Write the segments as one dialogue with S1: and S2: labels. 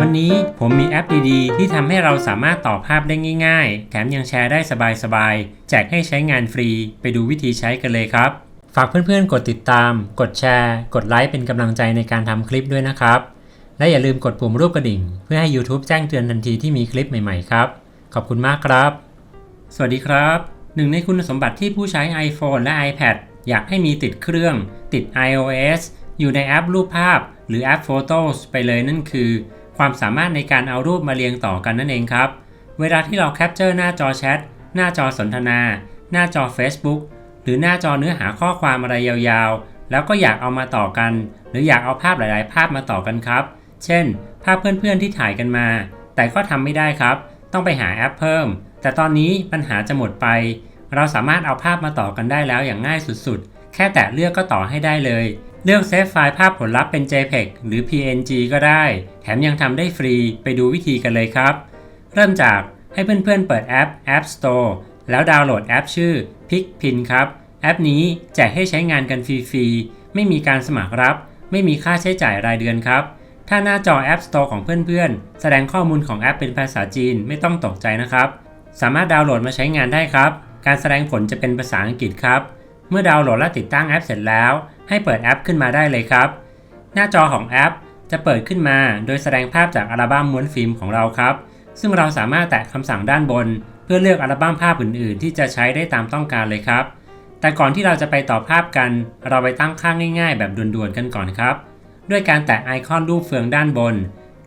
S1: วันนี้ผมมีแอปดีๆ ที่ทำให้เราสามารถต่อภาพได้ง่ายๆ แถมยังแชร์ได้สบายๆ แจกให้ใช้งานฟรี ไปดูวิธีใช้กันเลยครับ ฝากเพื่อนๆ กดติดตาม กดแชร์ กดไลค์เป็นกำลังใจในการทำคลิปด้วยนะครับ และอย่าลืมกดปุ่มรูปกระดิ่ง เพื่อให้ YouTube แจ้งเตือนทันทีที่มีคลิปใหม่ๆ ครับ ขอบคุณมากครับ สวัสดีครับ หนึ่งในคุณสมบัติที่ผู้ใช้ iPhone และ iPad อยากให้มีติดเครื่อง ติด iOS อยู่ในแอปรูปภาพ หรือแอป Photos ไปเลยนั่นคือ ความสามารถในการเอารูปมาเรียงต่อกันนั่นเองครับ เวลาที่เราแคปเจอร์หน้าจอแชท หน้าจอสนทนา หน้าจอ Facebook หรือหน้าจอเนื้อหาข้อความอะไรยาวๆ แล้วก็อยากเอามาต่อกัน หรืออยากเอาภาพหลายๆ ภาพมาต่อกันครับ เช่น ภาพเพื่อนๆที่ถ่ายกันมา แต่ก็ทำไม่ได้ครับ ต้องไปหาแอปเพิ่ม แต่ตอนนี้ปัญหาจะหมดไป เราสามารถเอาภาพมาต่อกันได้แล้วอย่างง่ายสุดๆ แค่แตะเลือกก็ต่อให้ได้เลย เลือกเซฟไฟล์ภาพผลลัพธ์เป็น JPEG หรือ PNG ก็ได้ แถมยังทำได้ฟรีไปดูวิธีกันเลยครับ เริ่มจากให้เพื่อนๆเปิดแอป App Store แล้วดาวน์โหลดแอปชื่อ PicPin ครับ แอปนี้แจกให้ใช้งานกันฟรีๆ ไม่มีการสมัครรับ ไม่มีค่าใช้จ่ายรายเดือนครับ ถ้าหน้าจอ App Store ของเพื่อนๆ แสดงข้อมูลของแอปเป็นภาษาจีนไม่ต้องตกใจนะครับ สามารถดาวน์โหลดมาใช้งานได้ครับ การแสดงผลจะเป็นภาษาอังกฤษครับ เมื่อดาวน์โหลดและติดตั้งแอปเสร็จแล้ว ให้เปิดแอปขึ้นมาได้เลยครับ หน้าจอของแอปจะเปิดขึ้นมา โดยแสดงภาพจากอัลบั้มม้วนฟิล์มของเราครับ ซึ่งเราสามารถแตะคำสั่งด้านบน เพื่อเลือกอัลบั้มภาพอื่น ๆ ที่จะใช้ได้ตามต้องการเลยครับ แต่ก่อนที่เราจะไปต่อภาพกัน เราไปตั้งค่าง่าย ๆ แบบด่วนๆกันก่อนครับ ด้วยการแตะไอคอนรูปเฟืองด้านบน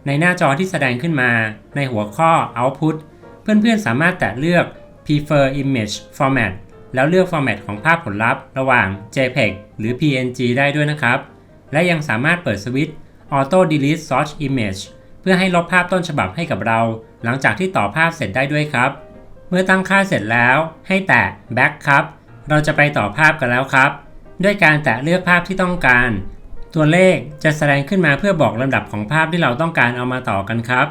S1: ในหน้าจอที่แสดงขึ้นมา ในหัวข้อ Output เพื่อนๆสามารถแตะเลือก Prefer Image Format แล้วเลือก Format ของภาพผลลัพธ์ระหว่าง JPEG หรือ PNG ได้ด้วยนะครับ และยังสามารถเปิดสวิตช์ Auto Delete Source Image เพื่อให้ลบภาพต้นฉบับให้กับเรา หลังจากที่ต่อภาพเสร็จได้ด้วยครับ เมื่อตั้งค่าเสร็จแล้ว ให้แตะ Back ครับ เราจะไปต่อภาพกันแล้วครับ ด้วยการแตะเลือกภาพที่ต้องการ ตัวเลขจะแสดงขึ้นมาเพื่อบอกลำดับของภาพที่เราต้องการเอามาต่อกันครับ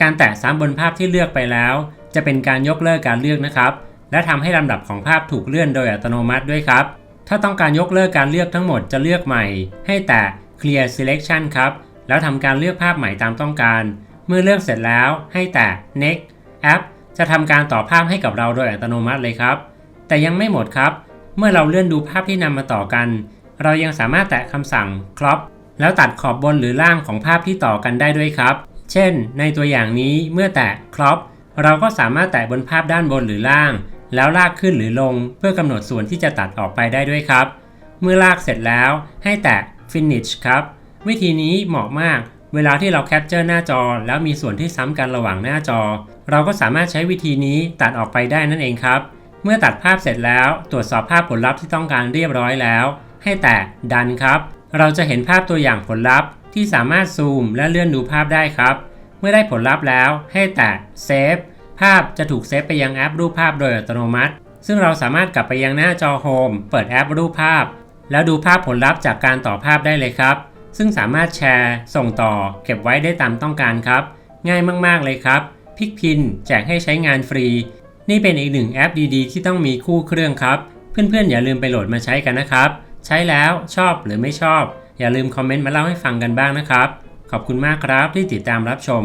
S1: การแตะซ้ำบนภาพที่เลือกไปแล้ว จะเป็นการยกเลิกการเลือกนะครับ และทำให้ลำดับของภาพถูกเลื่อนโดยอัตโนมัติด้วยครับ ถ้าต้องการยกเลิกการเลือกทั้งหมดจะเลือกใหม่ ให้แตะ clear selection ครับ แล้วทำการเลือกภาพใหม่ตามต้องการ เมื่อเลือกเสร็จแล้วให้แตะ next แอปจะทำการต่อภาพให้กับเราโดยอัตโนมัติเลยครับ แต่ยังไม่หมดครับ เมื่อเราเลื่อนดูภาพที่นำมาต่อกัน เรายังสามารถแตะคำสั่ง crop แล้วตัดขอบบนหรือล่างของภาพที่ต่อกันได้ด้วยครับ เช่น ในตัวอย่างนี้เมื่อแตะ crop เราก็สามารถแตะบนภาพด้านบนหรือล่าง แล้วลากขึ้นหรือลงเพื่อกำหนดส่วนที่จะตัดออกไปได้ด้วยครับ เมื่อลากเสร็จแล้วให้แตะ finish ครับ วิธีนี้เหมาะมากเวลาที่เราแคปเจอร์หน้าจอ แล้วมีส่วนที่ซ้ำกันระหว่างหน้าจอ เราก็สามารถใช้วิธีนี้ตัดออกไปได้นั่นเองครับ เมื่อตัดภาพเสร็จแล้ว ตรวจสอบภาพผลลัพธ์ที่ต้องการเรียบร้อยแล้ว ให้แตะดันครับ เราจะเห็นภาพตัวอย่างผลลัพธ์ ที่สามารถซูมและเลื่อนดูภาพได้ครับ เมื่อได้ผลลัพธ์แล้ว ให้แตะ Save ภาพจะถูกเซฟไปยังแอปรูปภาพโดยอัตโนมัติ ซึ่งเราสามารถกลับไปยังหน้าจอโฮมเปิดแอปรูปภาพ แล้วดูภาพผลลัพธ์จากการต่อภาพได้เลยครับ ซึ่งสามารถแชร์ ส่งต่อ เก็บไว้ได้ตามต้องการครับ ง่ายมากๆเลยครับพิกพินแจกให้ใช้งานฟรี นี่เป็นอีกหนึ่งแอปดีๆ ที่ต้องมีคู่เครื่องครับ เพื่อนๆ อย่าลืมไปโหลดมาใช้กันนะครับ ใช้แล้วชอบหรือไม่ชอบ อย่าลืมคอมเมนต์มาเล่าให้ฟังกันบ้างนะครับ ขอบคุณมากครับที่ติดตามรับชม